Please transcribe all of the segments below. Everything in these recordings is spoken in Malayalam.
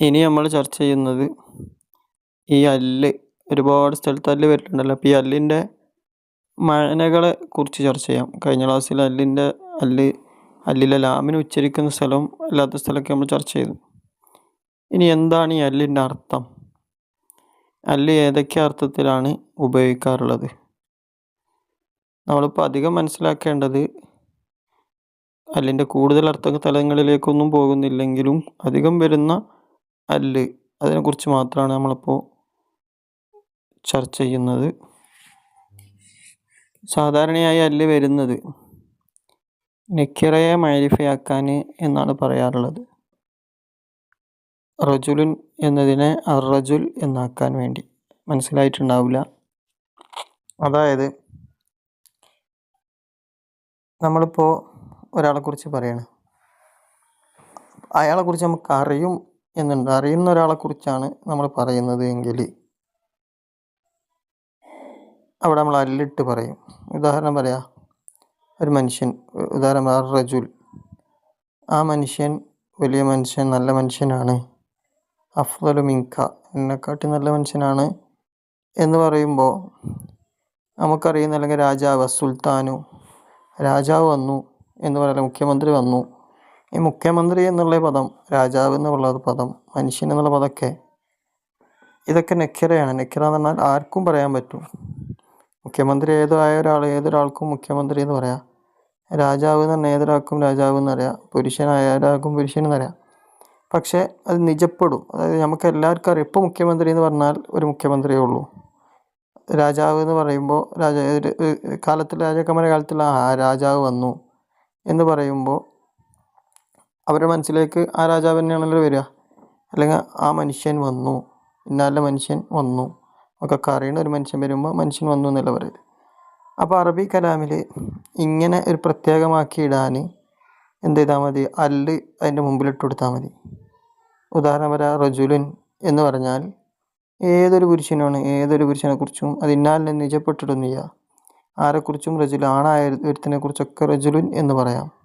ഇനി നമ്മൾ ചർച്ച ചെയ്യുന്നത് ഈ അല്ല് ഒരുപാട് സ്ഥലത്ത് അല്ല് വരുന്നുണ്ടല്ലോ. അപ്പോൾ ഈ അല്ലിന്റെ മഴനകളെ കുറിച്ച് ചർച്ച ചെയ്യാം. കഴിഞ്ഞ ക്ലാസ്സിൽ അല്ലിന്റെ അല്ല് അല്ലിലെ ലാമിന് ഉച്ചരിക്കുന്ന സ്ഥലവും അല്ലാത്ത സ്ഥലമൊക്കെ നമ്മൾ ചർച്ച ചെയ്തു. ഇനി എന്താണ് ഈ അല്ലിന്റെ അർത്ഥം? അല്ല് ഏതൊക്കെ അർത്ഥത്തിലാണ് ഉപയോഗിക്കാറുള്ളത്? നമ്മളിപ്പോൾ അധികം മനസ്സിലാക്കേണ്ടത് അല്ലിന്റെ കൂടുതൽ അർത്ഥ തലങ്ങളിലേക്കൊന്നും പോകുന്നില്ലെങ്കിലും അധികം വരുന്ന അല്ല്. അതിനെക്കുറിച്ച് മാത്രമാണ് നമ്മളിപ്പോൾ ചർച്ച ചെയ്യുന്നത്. സാധാരണയായി അല്ല് വരുന്നത് നക്കിറയെ മൈരിഫയാക്കാൻ എന്നാണ് പറയാറുള്ളത്. റജുലുൻ എന്നതിനെ അറജുൽ എന്നാക്കാൻ വേണ്ടി. മനസ്സിലായിട്ടുണ്ടാവില്ല അതായത് നമ്മളിപ്പോൾ ഒരാളെക്കുറിച്ച് പറയണം. അയാളെക്കുറിച്ച് നമുക്ക് അറിയും എന്നുണ്ട്. അറിയുന്ന ഒരാളെക്കുറിച്ചാണ് നമ്മൾ പറയുന്നത് എങ്കിൽ അവിടെ നമ്മൾ അല്ലിട്ട് പറയും. ഉദാഹരണം പറയാം. ഒരു മനുഷ്യൻ ഉദാഹരണം റജുൽ. ആ മനുഷ്യൻ വലിയ മനുഷ്യൻ നല്ല മനുഷ്യനാണ്. അഫ്ദലു മിങ്ക എന്നെക്കാട്ടി നല്ല മനുഷ്യനാണ് എന്ന് പറയുമ്പോൾ നമുക്കറിയുന്ന അല്ലെങ്കിൽ രാജാവ് സുൽത്താനു രാജാവ് വന്നു എന്ന് പറയാം മുഖ്യമന്ത്രി വന്നു. ഈ മുഖ്യമന്ത്രി എന്നുള്ള പദം രാജാവ് എന്നുള്ള പദം മനുഷ്യൻ എന്നുള്ള പദമൊക്കെ ഇതൊക്കെ നെക്കിറയാണ് നെക്കിറ എന്ന് പറഞ്ഞാൽ ആർക്കും പറയാൻ പറ്റും. മുഖ്യമന്ത്രി ഏതായ ഒരാൾ ഏതൊരാൾക്കും മുഖ്യമന്ത്രി എന്ന് പറയാം. രാജാവ് എന്ന് പറഞ്ഞാൽ ഏതൊരാൾക്കും രാജാവ് എന്ന് പറയാം പുരുഷനായ ഒരാൾക്കും പുരുഷൻ എന്ന് പറയാം പക്ഷേ അത് നിജപ്പെടും. അതായത് നമുക്ക് എല്ലാവർക്കും അറിയാം. ഇപ്പോൾ മുഖ്യമന്ത്രി എന്ന് പറഞ്ഞാൽ ഒരു മുഖ്യമന്ത്രിയേ ഉള്ളൂ. രാജാവ് എന്ന് പറയുമ്പോൾ രാജ കാലത്തിൽ രാജാക്കന്മാരുടെ കാലത്തിൽ ആ രാജാവ് വന്നു എന്ന് പറയുമ്പോൾ അവരുടെ മനസ്സിലേക്ക് ആ രാജാവ് തന്നെയാണല്ലോ വരിക. അല്ലെങ്കിൽ ആ മനുഷ്യൻ വന്നു. ഇന്നാലെ മനുഷ്യൻ വന്നു. ഒക്കെ അറിയുന്ന ഒരു മനുഷ്യൻ വരുമ്പോൾ മനുഷ്യൻ വന്നു എന്നല്ല പറയുന്നത് അപ്പോൾ അറബി കലാമിൽ ഇങ്ങനെ ഒരു പ്രത്യേകമാക്കി ഇടാൻ എന്ത് ചെയ്താൽ മതി? അല്ല് അതിന്റെ മുമ്പിലിട്ട് കൊടുത്താൽ മതി. ഉദാഹരണം പറയാം റജുലുൻ എന്ന് പറഞ്ഞാൽ ഏതൊരു പുരുഷനാണ് ഏതൊരു പുരുഷനെക്കുറിച്ചും അത് ഇന്നാലിനെ നിജപ്പെട്ടിടുന്നില്ല. ആരെക്കുറിച്ചും റജുൽ ആണായ ഒരുത്തിനെ കുറിച്ചൊക്കെ റജുലുൻ എന്ന് പറയാം.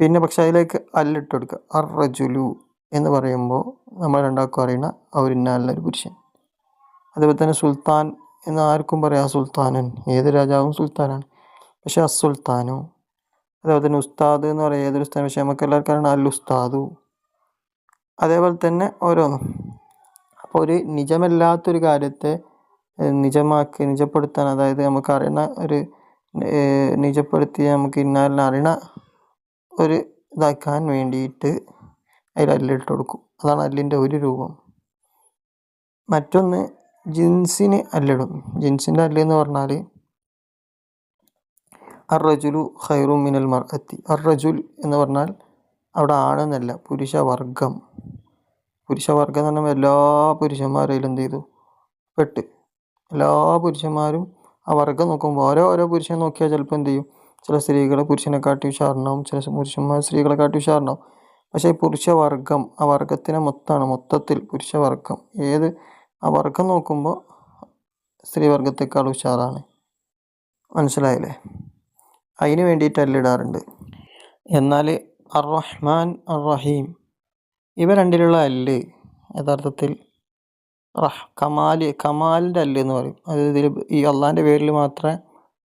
പിന്നെ പക്ഷെ അതിലേക്ക് അല്ലിട്ട് കൊടുക്കുക. അർ റജുലു എന്ന് പറയുമ്പോൾ നമ്മൾ രണ്ടാൾക്കും അറിയുന്ന ആ ഒരു നല്ലൊരു പുരുഷൻ. അതുപോലെ തന്നെ സുൽത്താൻ എന്ന് ആർക്കും പറയാം സുൽത്താനൻ. ഏത് രാജാവും സുൽത്താനാണ്. പക്ഷെ അസുൽത്താനു അതേപോലെ തന്നെ ഉസ്താദ് എന്ന് പറയാം ഏതൊരു ഉസ്താൻ പക്ഷേ നമുക്ക് എല്ലാവർക്കും അറിയണം അൽ ഉസ്താദു അതേപോലെ തന്നെ ഓരോന്നും. അപ്പോൾ ഒരു നിജമല്ലാത്തൊരു കാര്യത്തെ നിജമാക്കി നിജപ്പെടുത്താൻ അതായത് നമുക്ക് അറിയണ ഒരു നിജപ്പെടുത്തി നമുക്ക് ഇന്നാലിനെ അറിയണ ഒരു ഇതാക്കാൻ വേണ്ടിയിട്ട് അതിൽ അല്ലിട്ട് കൊടുക്കും. അതാണ് അല്ലിന്റെ ഒരു രൂപം. മറ്റൊന്ന് ജിൻസിന് അല്ലിടും. ജിൻസിന്റെ അല്ലെന്ന് പറഞ്ഞാൽ അറജുലു ഖൈറു മിനൽ മർ എത്തി അറജുൽ എന്ന് പറഞ്ഞാൽ അവിടെ ആണെന്നല്ല പുരുഷവർഗം. പുരുഷവർഗം എന്ന് പറഞ്ഞാൽ എല്ലാ പുരുഷന്മാരും എന്ത് ചെയ്തു? പെട്ട്. എല്ലാ പുരുഷന്മാരും ആ വർഗം നോക്കുമ്പോൾ ഓരോ ഓരോ പുരുഷനെ നോക്കിയാൽ ചിലപ്പോൾ എന്ത് ചെയ്യും? ചില സ്ത്രീകൾ പുരുഷനെ കാട്ടി ഉഷാറുണ്ടാവും ചില പുരുഷന്മാർ സ്ത്രീകളെ കാട്ടി ഉഷാറുണ്ടാവും പക്ഷേ പുരുഷവർഗം ആ വർഗത്തിനെ മൊത്തമാണ് മൊത്തത്തിൽ പുരുഷവർഗം. ഏത് ആ വർഗം നോക്കുമ്പോൾ സ്ത്രീവർഗത്തെക്കാൾ ഉഷാറാണ്. മനസ്സിലായില്ലേ? അതിന് വേണ്ടിയിട്ട് അല്ലിടാറുണ്ട് എന്നാൽ അർ റഹ്മാൻ അർ റഹീം ഇവ രണ്ടിലുള്ള അല്ല് യഥാർത്ഥത്തിൽ റഹ് കമാൽ കമാലിന്റെ അല്ല് എന്ന് പറയും. അതായത് ഇതിൽ ഈ അള്ളാന്റെ പേരിൽ മാത്രമേ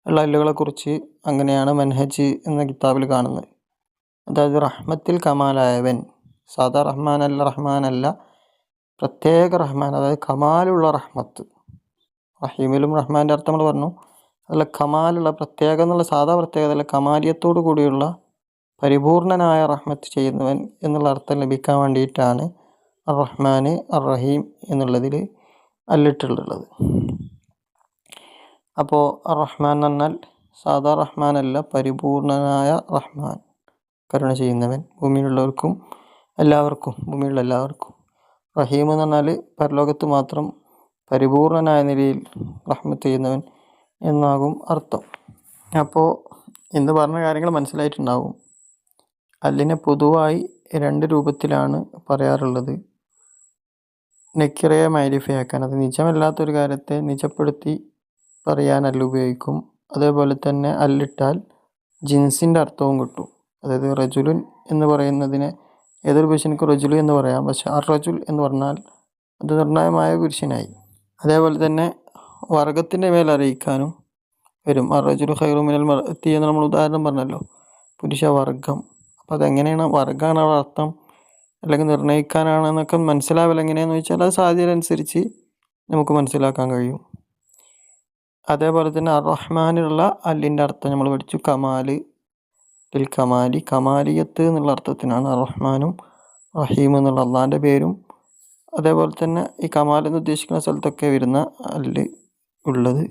ഉള്ള അല്ലുകളെക്കുറിച്ച് അങ്ങനെയാണ് മൻഹജ് എന്ന കിതാബിൽ കാണുന്നത്. അതായത് റഹ്മത്തിൽ കമാലായവൻ സാദാ റഹ്മാൻ അല്ല റഹ്മാൻ അല്ല പ്രത്യേക റഹ്മാൻ അതായത് കമാലുള്ള റഹ്മത്ത്. റഹീമിലും റഹ്മാന്റെ അർത്ഥം നമ്മൾ പറഞ്ഞു. അതിലെ കമാലുള്ള പ്രത്യേക എന്നുള്ള സാധാ പ്രത്യേകത അല്ല കമാലിയത്തോടു കൂടിയുള്ള പരിപൂർണനായ റഹ്മത്ത് ചെയ്യുന്നവൻ എന്നുള്ള അർത്ഥം ലഭിക്കാൻ വേണ്ടിയിട്ടാണ് അർ റഹ്മാൻ അർ റഹീം എന്നുള്ളതിൽ അല്ലിട്ടുള്ളത്. അപ്പോൾ റഹ്മാൻ എന്നാൽ റഹ്മാൻ അല്ല പരിപൂർണനായ റഹ്മാൻ. കരുണ ചെയ്യുന്നവൻ ഭൂമിയിലുള്ളവർക്കും എല്ലാവർക്കും ഭൂമിയിലുള്ള എല്ലാവർക്കും. റഹീം എന്ന് പറഞ്ഞാൽ പരലോകത്ത് മാത്രം പരിപൂർണനായ നിലയിൽ റഹ്മത്ത് ചെയ്യുന്നവൻ എന്നാകും അർത്ഥം. അപ്പോൾ ഇന്ന് പറഞ്ഞ കാര്യങ്ങൾ മനസ്സിലായിട്ടുണ്ടാവും. അല്ലിനെ പൊതുവായി രണ്ട് രൂപത്തിലാണ് പറയാറുള്ളത്. നെക്കിറയെ മൈരിഫൈ ആക്കാൻ അത് നിജമല്ലാത്തൊരു കാര്യത്തെ നിജപ്പെടുത്തി പറയാൻ അല്ല ഉപയോഗിക്കും. അതേപോലെ തന്നെ അല്ലിട്ടാൽ ജിൻസിന്റെ അർത്ഥവും കിട്ടും. അതായത് റജുലുൻ എന്ന് പറയുന്നതിനെ ഏതൊരു പുരുഷനക്ക് റജുലു എന്ന് പറയാം. പക്ഷെ അർ റജുൽ എന്ന് പറഞ്ഞാൽ അത് നിർണായമായ പുരുഷനായി. അതേപോലെ തന്നെ വർഗത്തിന്റെ മേൽ അറിയിക്കാനും വരും. അർ റജുൽ ഹൈറുമിനൽ മർത്തി എന്ന് നമ്മൾ ഉദാഹരണം പറഞ്ഞല്ലോ. പുരുഷ വർഗം. അപ്പോൾ അതെങ്ങനെയാണ്? വർഗമാണ് അർത്ഥം അല്ലെങ്കിൽ നിർണയിക്കാനാണെന്നൊക്കെ മനസ്സിലാവില്ല എങ്ങനെയാണെന്ന് വെച്ചാൽ അത് സാഹചര്യം അനുസരിച്ച് നമുക്ക് മനസ്സിലാക്കാൻ കഴിയും. അതേപോലെ തന്നെ അർ റഹ്മാനുള്ള അല്ലിന്റെ അർത്ഥം നമ്മൾ പഠിച്ചു. കമാൽ ലിൽ കമാലി. കമാലിയത്ത് എന്നുള്ള അർത്ഥത്തിനാണ് അർ റഹ്മാനും റഹീം എന്നുള്ള അള്ളാന്റെ പേരും. അതേപോലെ തന്നെ ഈ കമാൽ എന്ന് ഉദ്ദേശിക്കുന്ന സ്ഥലത്തൊക്കെ വരുന്ന അല്ല് ഉള്ളത്.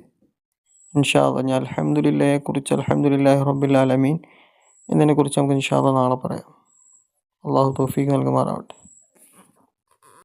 ഇൻഷാ അള്ളാ ഞാൻ അലഹമുല്ലയെ കുറിച്ച് അലഹമുല്ലാഹി റബ്ബിൽ ആലമീൻ. എന്നതിനെക്കുറിച്ച് നമുക്ക് ഇൻഷാ അള്ളാ നാളെ പറയാം. അള്ളാഹു തൗഫീഖ് നൽകുമാറാവട്ടെ.